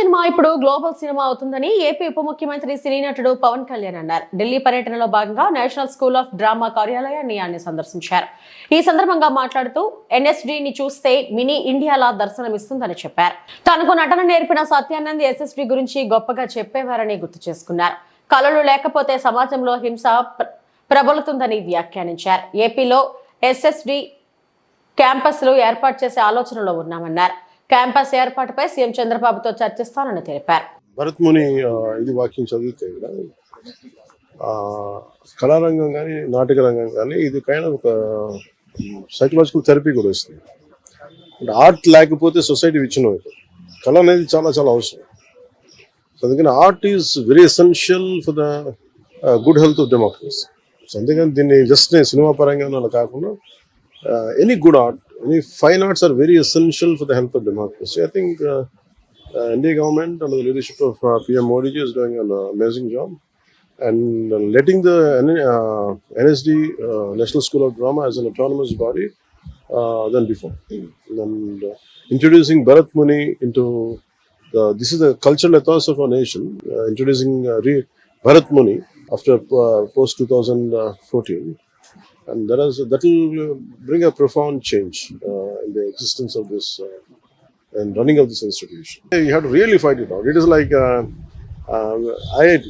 Cinema ఇప్పుడు global cinema అవుతుందని AP ఉప ముఖ్యమంత్రి సినీ నటుడు పవన్ కళ్యాణ్ అన్నారు. ఢిల్లీ పర్యటనలో భాగంగా నేషనల్ స్కూల్ ఆఫ్ డ్రామా కార్యాలయాన్ని ఆయన సందర్శించారు. ఈ సందర్భంగా మాట్లాడుతూ ఎన్ఎస్డిని చూస్తే మినీ ఇండియాలా దర్శనమిస్తుందని చెప్పారు. తనకు నటన నేర్పిన సత్యానంద్ ఎస్ఎస్డి గురించి గొప్పగా చెప్పేవారని గుర్తు చేసుకున్నారు. కళలు లేకపోతే సమాజంలో హింస ప్రబలుతుందని వ్యాఖ్యానించారు. ఏపీలో ఎస్ఎస్డి క్యాంపస్లు ఏర్పాటు చేసే ఆలోచనలో ఉన్నామన్నారు. క్యాంపస్ ఏర్పాటుపై సీఎం చంద్రబాబుతో చర్చిస్తానని తెలిపారు. భరత్ ముని ఇది వాక్యం చదివితే కళారంగం కానీ నాటక రంగం కానీ ఇది కైండ్ ఒక సైకలాజికల్ థెరపీ కూడా ఇస్తుంది అంటే ఆర్ట్ లేకపోతే సొసైటీ విచ్ఛిన్నం అవుతుంది కళ అనేది చాలా చాలా అవసరం. అందుకని art is very essential for the good health of democracy so అందుకని దీన్ని జస్ట్ నేను సినిమా పరంగా కాకుండా any good art I mean, fine arts are very essential for the health of democracy. I think uh, uh, India government under the leadership of uh, PM Modi is doing an uh, amazing job. And uh, letting the uh, NSD, uh, National School of Drama, as an autonomous body uh, than before. And uh, introducing Bharat Muni into the, this is the cultural ethos of our nation, uh, introducing uh, Bharat Muni after uh, post 2014 uh, and that is that will uh, bring a profound change uh, in the existence of this uh, and running of this institution. You have to really fight it out. It is like uh, uh, IIT.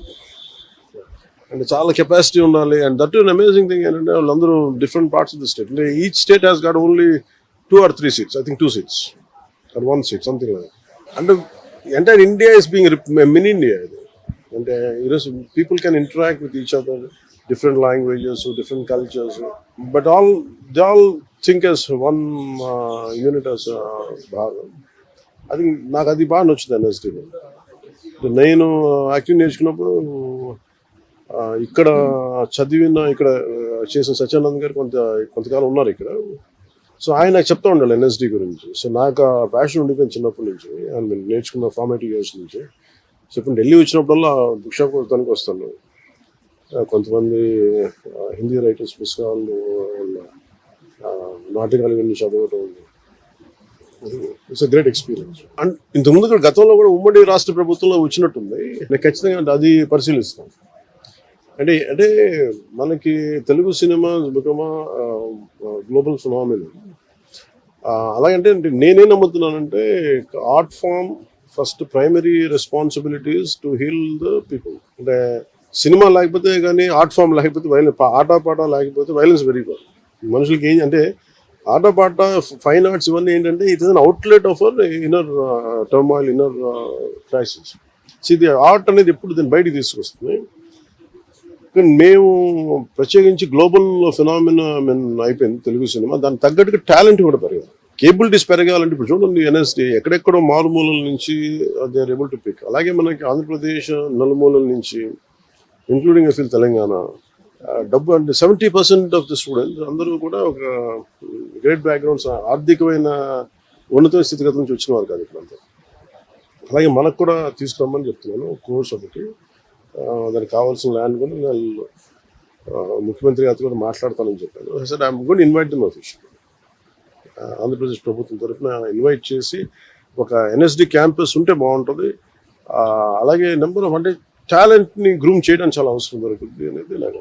And చాలా capacity ఉండాలి and that amazing thing ఏంటంటే వాళ్ళందరూ different parts of the state అంటే each state has got only two or three seats I think two seats or one seat something like అంటే entire India is being mini India ఇది అంటే ఈరోజు people can interact with each other Different languages different cultures but all they all think as one unit as భాగం అది నాకు అది బాగా నచ్చుతుంది ఎన్ఎస్టీలో నేను uh, యాక్టింగ్ నేర్చుకున్నప్పుడు uh, ఇక్కడ చదివిన ఇక్కడ uh, చేసిన సత్యానంద్ గారు కొంత కొంతకాలం ఉన్నారు ఇక్కడ. సో ఆయన నాకు చెప్తా ఉండాలి ఎన్ఎస్డి గురించి. సో నాకు ఆ ప్యాషన్ ఉండిపోయింది చిన్నప్పటి నుంచి. అండ్ నేను నేర్చుకున్న ఫార్మేటివ్ ఇయర్స్ నుంచి. సో ఇప్పుడు ఢిల్లీ వచ్చినప్పుడల్లా బుక్ షాప్ కొడతానికి వస్తాను కొంతమంది హిందీ రైటర్స్ పుస్తకాలు ఉన్న ఆ, నాటకాలు ఇవన్నీ చదవటం ఇట్స్ గ్రేట్ ఎక్స్పీరియన్స్ అండ్ ఇంతకుముందు కూడా గతంలో కూడా ఉమ్మడి రాష్ట్ర ప్రభుత్వంలో వచ్చినట్టుంది. నేను ఖచ్చితంగా అది పరిశీలిస్తాను అంటే అంటే మనకి Telugu cinema become global phenomenon అలాగంటే నేనేం నమ్ముతున్నానంటే art form first primary responsibilities to heal the people అంటే సినిమా లేకపోతే కానీ ఆర్ట్ ఫామ్ లేకపోతే వైలెన్స్ ఆటపాట లేకపోతే వైలెన్స్ పెరిగిపోదు మనుషులకి ఏం అంటే ఆటపాట ఫైన్ ఆర్ట్స్ ఇవన్నీ ఏంటంటే it is an outlet of our inner turmoil inner crisis ఇది ఆర్ట్ అనేది ఎప్పుడు దీన్ని బయటికి తీసుకొస్తుంది. కానీ మేము ప్రత్యేకించి గ్లోబల్ ఫినామినా మీన్ అయిపోయింది తెలుగు సినిమా. దానికి తగ్గట్టుగా టాలెంట్ కూడా పెరగాలి. కేబిలిటీస్ పెరగాలంటే ఇప్పుడు చూడండి ఎన్ఎస్టీ ఎక్కడెక్కడో మారుమూలల నుంచి they are able to pick అలాగే మనకి ఆంధ్రప్రదేశ్ నలుమూలల నుంచి ఇంక్లూడింగ్ అసలు తెలంగాణ డబ్బు అంటే seventy percent of the students అందరూ కూడా ఒక uh, గ్రేట్ బ్యాక్గ్రౌండ్స్ ఆర్థికమైన ఉన్నత స్థితిగతి నుంచి వచ్చిన వారు కాదు ఇప్పుడంతా. అలాగే మనకు కూడా తీసుకురమ్మని చెప్తున్నాను కోర్స్ ఒకటి. దానికి కావాల్సిన ల్యాండ్ కూడా నేను ముఖ్యమంత్రి గారితో కూడా మాట్లాడతానని చెప్పాను. Sir I'm good invite them official Andhra Pradesh ప్రభుత్వం తరఫున ఇన్వైట్ చేసి ఒక ఎన్ఎస్డి క్యాంపస్ ఉంటే బాగుంటుంది. అలాగే నెంబర్ ఆఫ్ అంటే టాలెంట్ని గ్రూమ్ చేయడం చాలా అవసరం దొరుకుతుంది అనేది నాకు